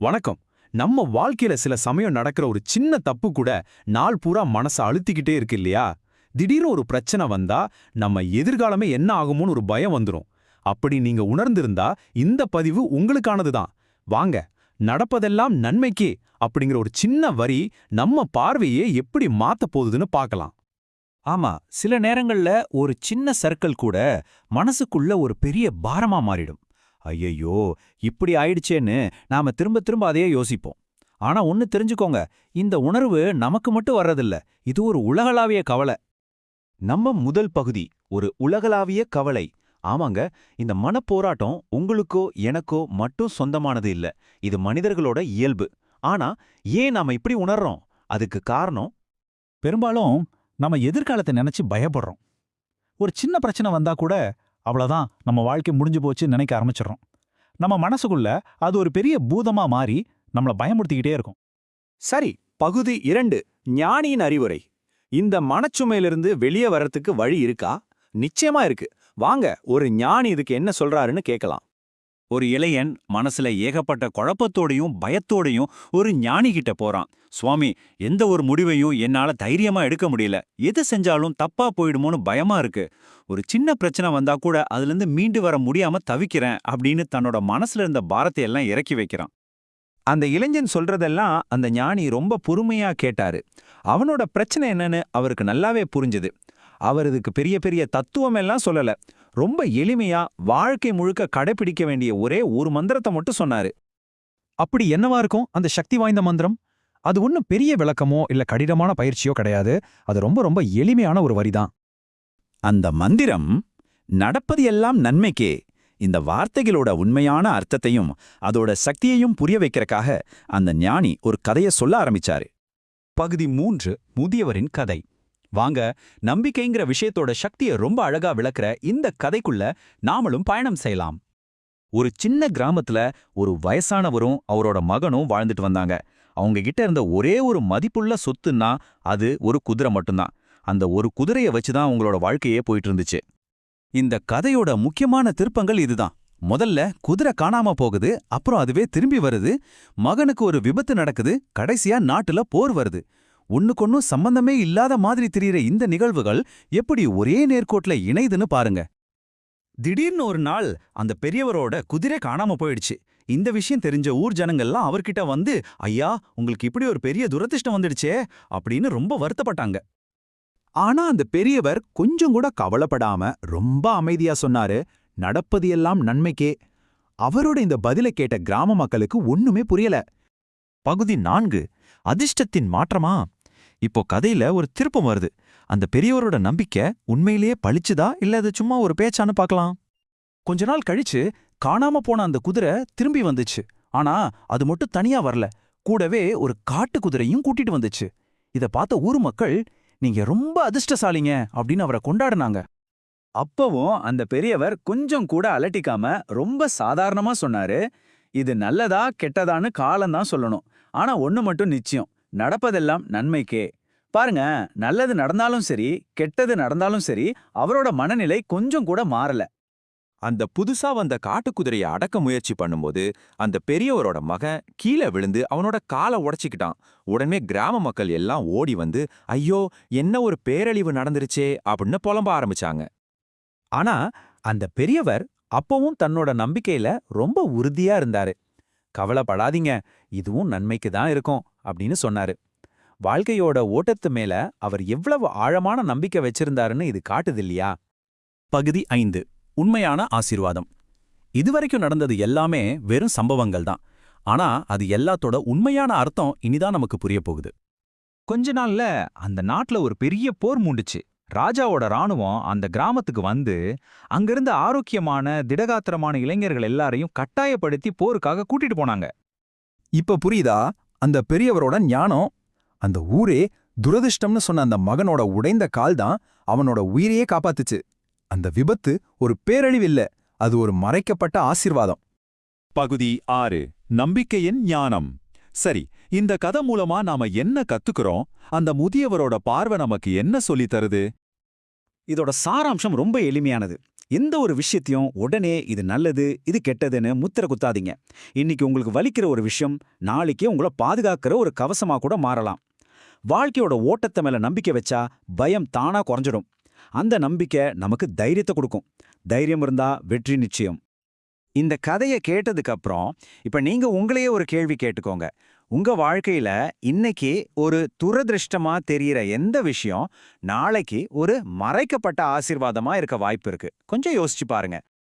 வணக்கம். நம்ம வாழ்க்கையில சில சமயம் நடக்கிற ஒரு சின்ன தப்பு கூட நாள் பூரா மனச அழுத்திக்கிட்டே இருக்கு இல்லையா? திடீர்னு ஒரு பிரச்சனை வந்தா நம்ம எதிர்காலமே என்ன ஆகுமோன்னு ஒரு பயம் வந்துரும். அப்படி நீங்க உணர்ந்திருந்தா இந்த பதிவு உங்களுக்கானதுதான். வாங்க நடப்பதெல்லாம் நன்மைக்கே அப்படிங்கிற ஒரு சின்ன வரி நம்ம பார்வையே எப்படி மாத்த போகுதுன்னு பார்க்கலாம். ஆமா சில நேரங்கள்ல ஒரு சின்ன சர்க்கிள் கூட மனசுக்குள்ள ஒரு பெரிய பாரமா மாறிடும். ஐயையோ இப்படி ஆயிடுச்சேன்னு நாம திரும்ப திரும்ப அதையே யோசிப்போம். ஆனா ஒன்னு தெரிஞ்சுக்கோங்க இந்த உணர்வு நமக்கு மட்டும் வர்றதில்ல இது ஒரு உலகளாவிய கவலை. நம்ம முதல் பகுதி ஒரு உலகளாவிய கவலை. ஆமாங்க இந்த மனப்போராட்டம் உங்களுக்கோ எனக்கோ மட்டும் சொந்தமானது இல்ல இது மனிதர்களோட இயல்பு. ஆனா ஏன் நாம இப்படி உணர்றோம்? அதுக்கு காரணம்? பெரும்பாலும் நம்ம எதிர்காலத்தை நினைச்சு பயப்படுறோம். ஒரு சின்ன பிரச்சனை வந்தா கூட அவ்வளோதான் நம்ம வாழ்க்கை முடிஞ்சு போச்சுன்னு நினைக்க ஆரம்பிச்சிடுறோம். நம்ம மனசுக்குள்ள அது ஒரு பெரிய பூதமா மாறி நம்மள பயமுறுத்திக்கிட்டே இருக்கும். சரி பகுதி இரண்டு ஞானியின் அறிவுரை. இந்த மனச்சுமையிலிருந்து வெளியே வர்றதுக்கு வழி இருக்கா? நிச்சயமா இருக்கு. வாங்க ஒரு ஞானி இதுக்கு என்ன சொல்றாருன்னு கேட்கலாம். ஒரு இளையன் மனசுல ஏகப்பட்ட குழப்பத்தோடையும் பயத்தோடையும் ஒரு ஞானிகிட்ட போறான். சுவாமி எந்த ஒரு முடிவையும் என்னால தைரியமா எடுக்க முடியல. எது செஞ்சாலும் தப்பா போயிடுமோன்னு பயமா இருக்கு. ஒரு சின்ன பிரச்சனை வந்தா கூட அதுலேருந்து மீண்டு வர முடியாம தவிக்கிறேன் அப்படின்னு தன்னோட மனசுல இருந்த பாரத்தை எல்லாம் இறக்கி வைக்கிறான். அந்த இளைஞன் சொல்றதெல்லாம் அந்த ஞானி ரொம்ப பொறுமையா கேட்டாரு. அவனோட பிரச்சனை என்னன்னு அவருக்கு நல்லாவே புரிஞ்சுது. அவர் இதுக்கு பெரிய பெரிய தத்துவம் எல்லாம் சொல்லல. ரொம்ப எளிமையா வாழ்க்கை முழுக்க கடைபிடிக்க வேண்டிய ஒரே ஒரு மந்திரத்தை மட்டும் சொன்னாரு. அப்படி என்னவா இருக்கும்? அந்த சக்தி வாய்ந்த மந்திரம்? அது ஒன்றும் பெரிய விளக்கமோ இல்ல கடினமான பயிற்சியோ கிடையாது. அது ரொம்ப ரொம்ப எளிமையான ஒரு வரிதான். அந்த மந்திரம் நடப்பது எல்லாம் நன்மைக்கே. இந்த வார்த்தைகளோட உண்மையான அர்த்தத்தையும் அதோட சக்தியையும் புரிய வைக்கிறக்காக அந்த ஞானி ஒரு கதைய சொல்ல ஆரம்பிச்சாரு. பகுதி மூன்று முதியவரின் கதை. வாங்க நம்பிக்கைங்கிற விஷயத்தோட சக்தியை ரொம்ப அழகா விளக்குற இந்த கதைக்குள்ள நாமளும் பயணம் செய்யலாம். ஒரு சின்ன கிராமத்துல ஒரு வயசானவரும் அவரோட மகனும் வாழ்ந்துட்டு வந்தாங்க. அவங்க கிட்ட இருந்த ஒரே ஒரு மதிப்புள்ள சொத்துன்னா அது ஒரு குதிரை மட்டும்தான். அந்த ஒரு குதிரைய வச்சுதான் உங்களோட வாழ்க்கையே போயிட்டு இருந்துச்சு இந்த கதையோட முக்கியமான திருப்பங்கள் இதுதான். முதல்ல குதிரை காணாம போகுது அப்புறம் அதுவே திரும்பி வருது. மகனுக்கு ஒரு விபத்து நடக்குது கடைசியா நாட்டுல போர் வருது. ஒண்ணுக்கொன்னும் சம்பந்தமே இல்லாத மாதிரி தெரியிற இந்த நிகழ்வுகள் எப்படி ஒரே நேர்கோட்ல இணைதுன்னு பாருங்க. திடீர்னு ஒரு நாள் அந்த பெரியவரோட குதிரை காணாம போயிடுச்சு. இந்த விஷயம் தெரிஞ்ச ஊர் ஜனங்கள்லாம் அவர்கிட்ட வந்து ஐயா உங்களுக்கு இப்படி ஒரு பெரிய துரதிர்ஷ்டம் வந்துடுச்சே அப்படின்னு ரொம்ப வருத்தப்பட்டாங்க. ஆனா அந்த பெரியவர் கொஞ்சம் கூட கவலைப்படாம ரொம்ப அமைதியா சொன்னாரு நடப்பது எல்லாம் நன்மைக்கே. அவரோட இந்த பதிலை கேட்ட கிராம மக்களுக்கு ஒண்ணுமே புரியல. பகுதி நான்கு அதிர்ஷ்டத்தின் மாற்றமா? இப்போ கதையில ஒரு திருப்பம் வருது. அந்த பெரியவரோட நம்பிக்கை உண்மையிலேயே பளிச்சுதா? இல்ல அது சும்மா ஒரு பேச்சான்னு பார்க்கலாம். கொஞ்ச நாள் கழிச்சு காணாம போன அந்த குதிரை திரும்பி வந்துச்சு. ஆனா அது மட்டும் தனியா வரல. கூடவே ஒரு காட்டு குதிரையும் கூட்டிட்டு வந்துச்சு. இத பார்த்த ஊர் மக்கள் நீங்க ரொம்ப அதிர்ஷ்டசாலிங்க அப்படின்னு அவரை கொண்டாடினாங்க. அப்பவும் அந்த பெரியவர் கொஞ்சம் கூட அலட்டிக்காம ரொம்ப சாதாரணமா சொன்னாரு இது நல்லதா கெட்டதான்னு காலம்தான் சொல்லணும். ஆனா ஒண்ணு மட்டும் நிச்சயம் நடப்பதெல்லாம் நன்மைக்கே. பாருங்க நல்லது நடந்தாலும் சரி கெட்டது நடந்தாலும் சரி அவரோட மனநிலை கொஞ்சம் கூட மாறல. அந்த புதுசா வந்த காட்டுக்குதிரையை அடக்க முயற்சி பண்ணும்போது அந்த பெரியவரோட மகன் கீழே விழுந்து அவனோட காலை உடைச்சிக்கிட்டான். உடனே கிராம மக்கள் எல்லாம் ஓடி வந்து ஐயோ என்ன ஒரு பேரழிவு நடந்துருச்சே அப்படின்னு புலம்ப ஆரம்பிச்சாங்க. ஆனா அந்த பெரியவர் அப்பவும் தன்னோட நம்பிக்கையில ரொம்ப உறுதியா இருந்தாரு. கவலைப்படாதீங்க இதுவும் நன்மைக்கு தான் இருக்கும். அப்படின்னு சொன்னாரு. வாழ்க்கையோட ஓட்டத்து மேல அவர் எவ்வளவு ஆழமான நம்பிக்கை வச்சிருந்தாருன்னு இது காட்டுது இல்லையா? பகுதி ஐந்து உண்மையான ஆசீர்வாதம். இதுவரைக்கும் நடந்தது எல்லாமே வெறும் சம்பவங்கள் தான். ஆனா அது எல்லாத்தோட உண்மையான அர்த்தம் இனிதான் நமக்கு புரிய போகுது. கொஞ்ச நாள்ல அந்த நாட்டுல ஒரு பெரிய போர் மூண்டுச்சு. ராஜாவோட ராணுவம் அந்த கிராமத்துக்கு வந்து அங்கிருந்த ஆரோக்கியமான திடகாத்திரமான இளைஞர்கள் எல்லாரையும் கட்டாயப்படுத்தி போருக்காக கூட்டிட்டு போனாங்க. இப்ப புரியுதா? அந்த பெரியவரோட ஞானம் அந்த ஊரே துரதிர்ஷ்டம்னு சொன்ன அந்த மகனோட உடைந்த கால் தான் அவனோட உயிரையே காப்பாத்துச்சு. அந்த விபத்து ஒரு பேரழிவு இல்ல அது ஒரு மறைக்கப்பட்ட ஆசீர்வாதம். பகுதி ஆறு நம்பிக்கையின் ஞானம். சரி இந்த கதை மூலமா நாம என்ன கத்துக்கிறோம்? அந்த முதியவரோட பார்வை நமக்கு என்ன சொல்லித் தருது? இதோட சாராம்சம் ரொம்ப எளிமையானது. எந்த ஒரு விஷயத்தையும் உடனே இது நல்லது இது கெட்டதுன்னு முத்திர குத்தாதீங்க. இன்னைக்கு உங்களுக்கு வலிக்கிற ஒரு விஷயம் நாளைக்கே உங்களை பாதுகாக்கிற ஒரு கவசமா கூட மாறலாம். வாழ்க்கையோட ஓட்டத்தை மேல நம்பிக்கை வச்சா பயம் தானா குறைஞ்சிடும் அந்த நம்பிக்கை நமக்கு தைரியத்தை கொடுக்கும். தைரியம் இருந்தா வெற்றி நிச்சயம். இந்த கதையை கேட்டதுக்கு அப்புறம் இப்ப நீங்க உங்களையே ஒரு கேள்வி கேட்டுக்கோங்க. உங்க வாழ்க்கையில இன்னைக்கு ஒரு துரதிருஷ்டமா தெரியற எந்த விஷயம் நாளைக்கு ஒரு மறைக்கப்பட்ட ஆசீர்வாதமா இருக்க வாய்ப்பு இருக்கு. கொஞ்சம் யோசிச்சு பாருங்க.